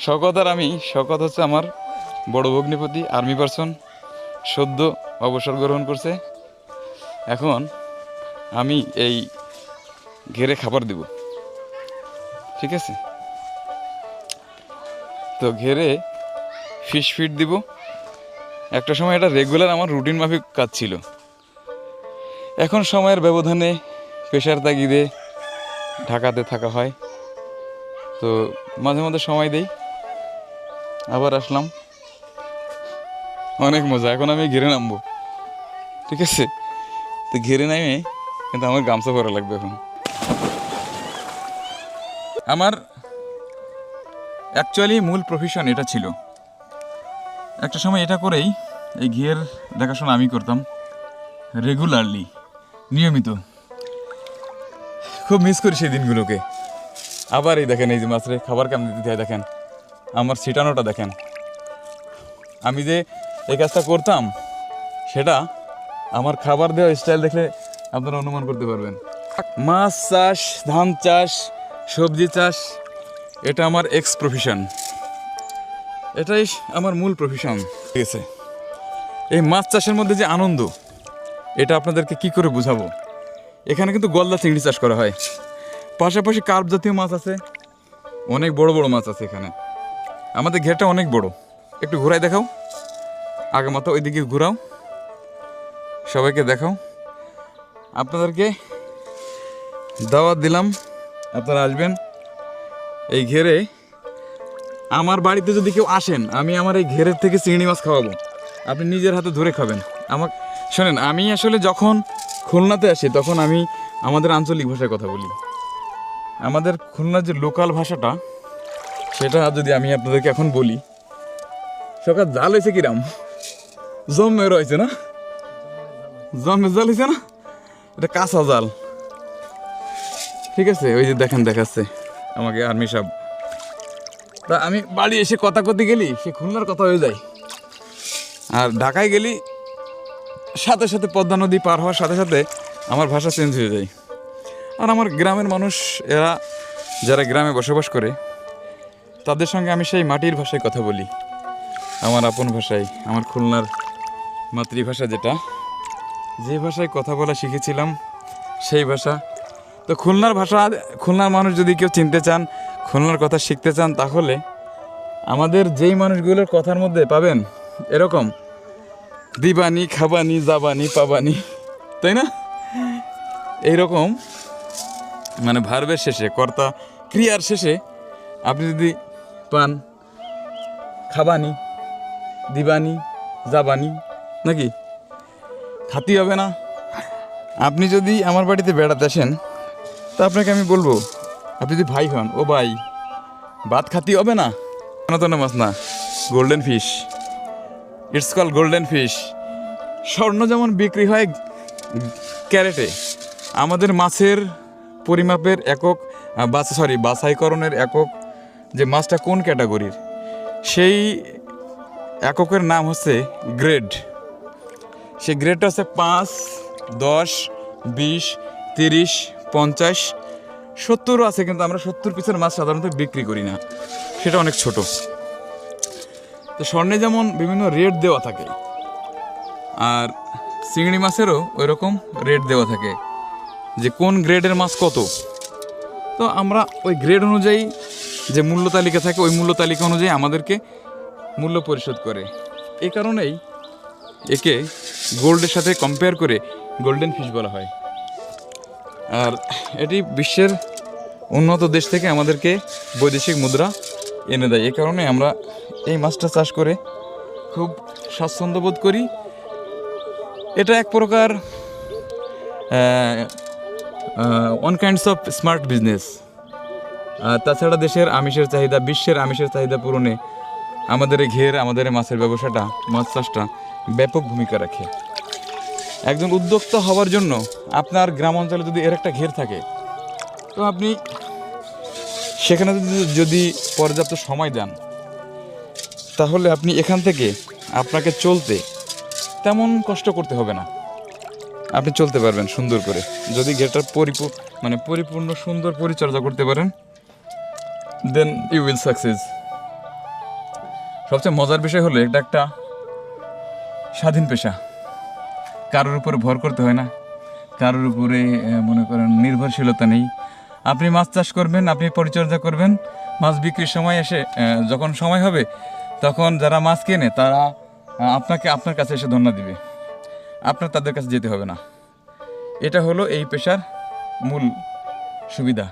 শকত আর আমি, শকত হচ্ছে আমার বড় ভগ্নিপতি আর্মি পার্সন সদ্য অবসর গ্রহণ করছে। এখন আমি এই ঘেরে খাবার দেব। ঠিক আছে? তো ঘেরে ফিশ ফিট দিব। একটা সময় এটা রেগুলার আমার রুটিন মাফিক কাজ ছিল। এখন সময়ের ব্যবধানে পেশার তাগিদে ঢাকাতে থাকা হয়। তো মাঝে মাঝে সময় দেই। আবার আসলাম। অনেক মজা, এখন আমি ঘিরে নামবো। ঠিক আছে? তো ঘিরে নামে, কিন্তু আমার গামছা পরা লাগবে এখন। আমার অ্যাকচুয়ালি মূল প্রফেশন এটা ছিল। একটা সময় এটা করেই এই ঘিয়ের দেখাশোনা আমি করতাম রেগুলারলি নিয়মিত। খুব মিস করি সেই দিনগুলোকে। আবার এই দেখেন, এই যে মাছরে খাবার কেমন দিতে হয় দেখেন। আমার ছিটানোটা দেখেন। আমি যে এই কাজটা করতাম, সেটা আমার খাবার দেওয়া স্টাইল দেখলে আপনারা অনুমান করতে পারবেন। মাছ চাষ, ধান চাষ, সবজি চাষ, এটা আমার এক্স প্রফেশন এটাই আমার মূল প্রফেশন ঠিক আছে। এই মাছ চাষের মধ্যে যে আনন্দ, এটা আপনাদেরকে কি করে বুঝাবো? এখানে কিন্তু গলদা চিংড়ি চাষ করা হয়। পাশাপাশি কার্প জাতীয় মাছ আছে, অনেক বড় বড় মাছ আছে এখানে। আমাদের ঘেরটা অনেক বড়। একটু ঘোরাই দেখাও। আগে মতো ওইদিকে ঘোরাও। সবাইকে দেখাও। আপনাদেরকে দাওয়াত দিলাম। আপনারা আসবেন। এই ঘেরে আমার বাড়িতে যদি কেউ আসেন, আমি আমার এই ঘেরের থেকে চিংড়ি মাছ খাওয়াবো। আপনি নিজের হাতে ধরে খাবেন। আমার শোনেন, আমি আসলে যখন খুলনাতে আসি, তখন আমি আমাদের আঞ্চলিক ভাষায় কথা বলি। আমাদের খুলনার যে লোকাল ভাষাটা সেটা যদি আমি আপনাদেরকে এখন বলি সকাল জাল হয়েছে কিরাম? জমে রয়েছে না? জমে জাল হয়েছে না? এটা কাঁচা জাল। ঠিক আছে, ওই যে দেখেন, দেখাচ্ছে আমাকে আর্মি সাহেব। তা আমি বাড়ি এসে কথা করতে গেলি, সে খুলনার কথা হয়ে যায়। আর ঢাকায় গেলি, সাথে সাথে পদ্মা নদী পার হওয়ার সাথে সাথে আমার ভাষা চেঞ্জ হয়ে যায়। আর আমার গ্রামের মানুষ, এরা যারা গ্রামে বসবাস করে তাদের সঙ্গে আমি সেই মাটির ভাষায় কথা বলি। আমার আপন ভাষায়, আমার খুলনার মাতৃভাষা যেটা। যে ভাষায় কথা বলা শিখেছিলাম, সেই ভাষা। তো খুলনার ভাষা, খুলনার মানুষ যদি কেউ চিনতে চান, খুলনার কথা শিখতে চান, তাহলে আমাদের যেই মানুষগুলোর কথার মধ্যে পাবেন এরকম, দিবানি, খাবানি, যাবানি, পাবানি, তাই না? এইরকম মানে ভার্বের শেষে, কর্তা, ক্রিয়ার শেষে, আপনি যদি পান, খাবানি, দিবানি, যাবানি, নাকি? খাতি হবে না? আপনি যদি আমার বাড়িতে বেড়াতে আসেন, তা আপনাকে আমি বলব, আপনি যদি ভাই হন, ও ভাই, ভাত খাতি হবে না? কেন তো না মাছ না golden fish it's call golden fish স্বর্ণ যেমন বিক্রি হয় ক্যারেটে, আমাদের মাছের পরিমাপের একক বাস সরি বাছাইকরণের একক যে মাছটা কোন ক্যাটাগরির? সেই এককের নাম হচ্ছে গ্রেড। সেই গ্রেডটা হচ্ছে পাঁচ, দশ, বিশ, তিরিশ, পঞ্চাশ সত্তরও আছে কিন্তু আমরা সত্তর পিসের মাছ সাধারণত বিক্রি করি না। সেটা অনেক ছোট। তো স্বর্ণে যেমন বিভিন্ন রেট দেওয়া থাকে, আর চিংড়ি মাছেরও ওই রকম রেট দেওয়া থাকে যে কোন গ্রেডের মাছ কত। তো আমরা ওই গ্রেড অনুযায়ী যে মূল্য তালিকা থাকে, ওই মূল্য তালিকা অনুযায়ী আমাদেরকে মূল্য পরিশোধ করে। এই কারণেই একে গোল্ডের সাথে কম্পেয়ার করে গোল্ডেন ফিশ বলা হয়। আর এটি বিশ্বের উন্নত দেশ থেকে আমাদেরকে বৈদেশিক মুদ্রা এনে দেয়। এ কারণে আমরা এই মাছটা চাষ করে খুব স্বাচ্ছন্দ্য বোধ করি। এটা এক প্রকার one kinds of smart business তাছাড়া দেশের আমিষের চাহিদা, বিশ্বের আমিষের চাহিদা পূরণে আমাদের ঘের, আমাদের মাছের ব্যবসাটা, মাছ চাষটা ব্যাপক ভূমিকা রাখে। একজন উদ্যোক্তা হওয়ার জন্য আপনার গ্রাম অঞ্চলে যদি এর একটা ঘের থাকে, তো আপনি সেখানে যদি যদি পর্যাপ্ত সময় দেন, তাহলে আপনি এখান থেকে আপনাকে চলতে তেমন কষ্ট করতে হবে না। আপনি চলতে পারবেন সুন্দর করে। যদি ঘেরটার পরিপূ মানে পরিপূর্ণ সুন্দর পরিচর্যা করতে পারেন দেন ইউ উইল সাকসেস সবচেয়ে মজার বিষয় হলো, এটা একটা স্বাধীন পেশা। কারোর উপরে ভর করতে হয় না। কারোর উপরে মনে করেন নির্ভরশীলতা নেই। আপনি মাছ চাষ করবেন, আপনি পরিচর্যা করবেন, মাছ বিক্রির সময় এসে যখন সময় হবে, তখন যারা মাছ কেনে, তারা আপনাকে আপনার কাছে এসে ধন্যবাদ দিবে। আপনার তাদের কাছে যেতে হবে না। এটা হলো এই পেশার মূল সুবিধা।